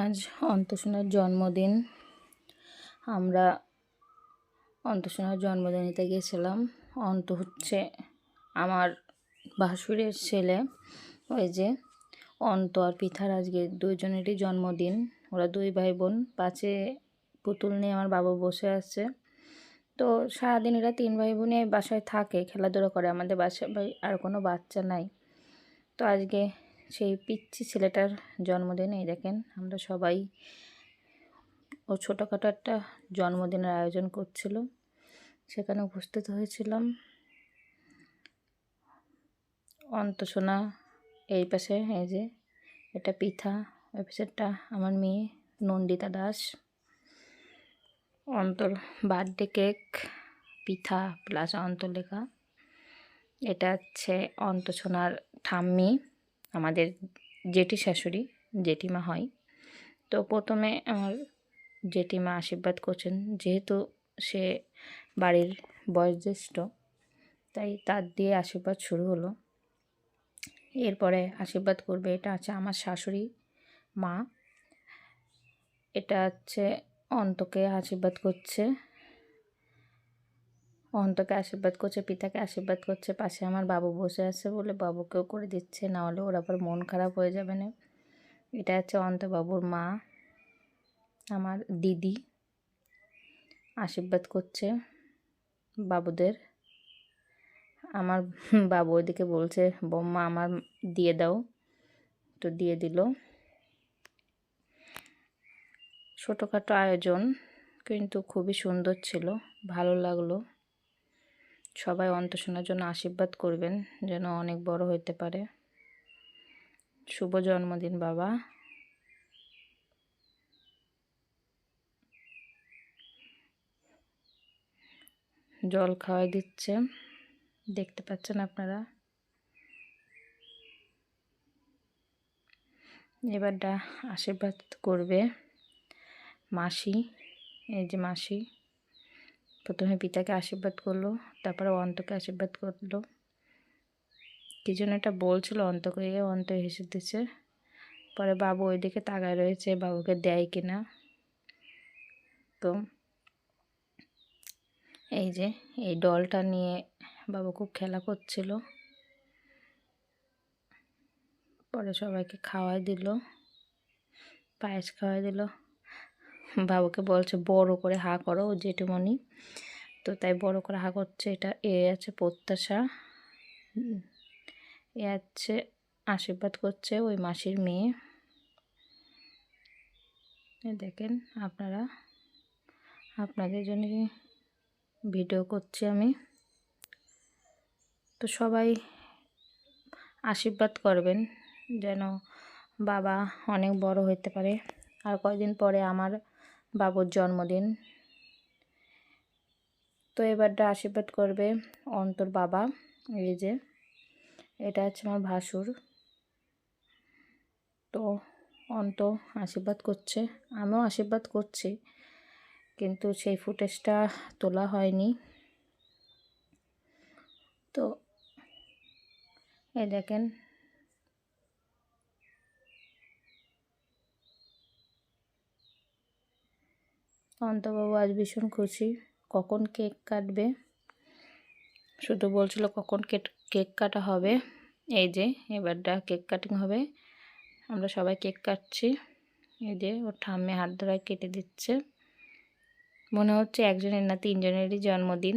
আজ অন্তসোনার জন্মদিন। আমরা অন্তসোনার জন্মদিনেতে গেছিলাম। অন্ত হচ্ছে আমার ভাসুরের ছেলে। ওই যে অন্ত আর পিথার আজকে দুইজনেরই জন্মদিন। ওরা দুই ভাই বোন পাশে পুতুল নিয়ে আমার বাবু বসে আছে। তো সারাদিন এরা তিন ভাই বোনে বাসায় থাকে, খেলাধুলা করে। আমাদের বাসায় আর কোনো বাচ্চা নাই। তো আজকে সেই পিচ্ছি ছেলেটার জন্মদিন, এই দেখেন আমরা সবাই ও ছোটোখাটো একটা জন্মদিনের আয়োজন করছিল। সেখানে উপস্থিত হয়েছিলাম। অন্তসোনা, এই পাশে, এই যে, এটা পিঠা ওই পাশেরটা আমার মেয়ে, নন্দিতা দাস। অন্তর, বার্থডে কেক পিঠা প্লাস অন্তলেখা এটা হচ্ছে অন্তসোনার ঠাম্মি। আমাদের জেঠি শাশুড়ি জেঠিমা হয়। তো প্রথমে আমার জেঠিমা আশীর্বাদ করছেন, যেহেতু সে বাড়ির বয়োজ্যেষ্ঠ, তাই তার দিয়ে আশীর্বাদ শুরু হলো। এরপরে আশীর্বাদ করবে, এটা আছে আমার শাশুড়ি মা, এটা হচ্ছে অন্তকে আশীর্বাদ করছে। অন্তকে আশীর্বাদ করছে, পিতাকে আশীর্বাদ করছে, পাশে আমার বাবু বসে আছে বলে বাবুকেও করে দিচ্ছে, না হলে ওর আবার মন খারাপ হয়ে যাবে না। এটা হচ্ছে অন্ত বাবুর মা, আমার দিদি, আশীর্বাদ করছে বাবুদের। আমার বাবু ওইদিকে বলছে বম্মা আমার দিয়ে দাও। তো দিয়ে দিল। ছোটোখাটো আয়োজন, কিন্তু খুবই সুন্দর ছিল, ভালো লাগল। সবাই অন্তশোনার জন্য আশীর্বাদ করবেন যেন অনেক বড় হইতে পারে। শুভ জন্মদিন, বাবা। জল খাওয়াই দিচ্ছে। দেখতে পাচ্ছেন আপনারা? এবারটা আশীর্বাদ করবে মাসি, এই যে মাসি। প্রথমে পিতাকে আশীর্বাদ করল, তারপরে অন্তকে আশীর্বাদ করল। কি জন্য এটা বলছিল অন্তকে অন্ত হেসে দিচ্ছে। পরে বাবু ওইদিকে তাকায় রয়েছে, বাবুকে দেয় কিনা। তো এই যে, এই ডলটা নিয়ে বাবু খুব খেলা করছিল। পরে সবাইকে খাওয়াই দিল, পায়েস খাওয়াই দিল। বাবুকে বলছে, বড় করে হা করো জেঠুমণি। তো তাই বড় করে হা করছে, এটা এ আছে প্রত্যাশা। এ আছে আশীর্বাদ করছে ওই মাসির মেয়ে। দেখেন আপনারা, আপনাদের জন্য ভিডিও করছি আমি। তো সবাই আশীর্বাদ করবেন, যেন বাবা অনেক বড় হইতে পারে। আর কয়দিন পরে আমার বাবুর জন্মদিন। তো এবারটা আশীর্বাদ করবে অন্তর বাবা, এই যে এটা হচ্ছে আমার ভাসুর। তো অন্ত আশীর্বাদ করছে, আমিও আশীর্বাদ করছি, কিন্তু সেই ফুটেজটা তোলা হয়নি। তো এই দেখেন অন্তবাবু আজ ভীষণ খুশি। কখন কেক কাটবে? শুধু বলছিল কখন কেক কেক কাটা হবে। এই যে এবারটা কেক কাটিং হবে, আমরা সবাই কেক কাটছি। এই যে, ওর ঠাম্মে হাত ধরায় কেটে দিচ্ছে। মনে হচ্ছে একজনের না তিনজনেরই জন্মদিন।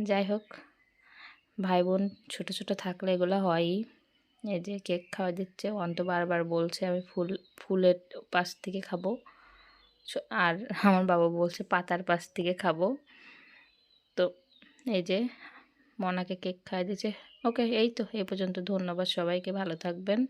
যাই হোক ভাই বোন ছোটো ছোটো থাকলে এগুলো হয়ই। এই যে, কেক খাওয়া দিচ্ছে। অন্ত বারবার বলছে, আমি ফুল, ফুলের পাশ থেকে খাব। আর আমার বাবা বলছে, পাতার পাশ থেকে খাব। তো এই যে মনাকে কেক খাইয়ে দিয়েছে। ওকে এই তো এই পর্যন্ত ধন্যবাদ সবাইকে, ভালো থাকবেন।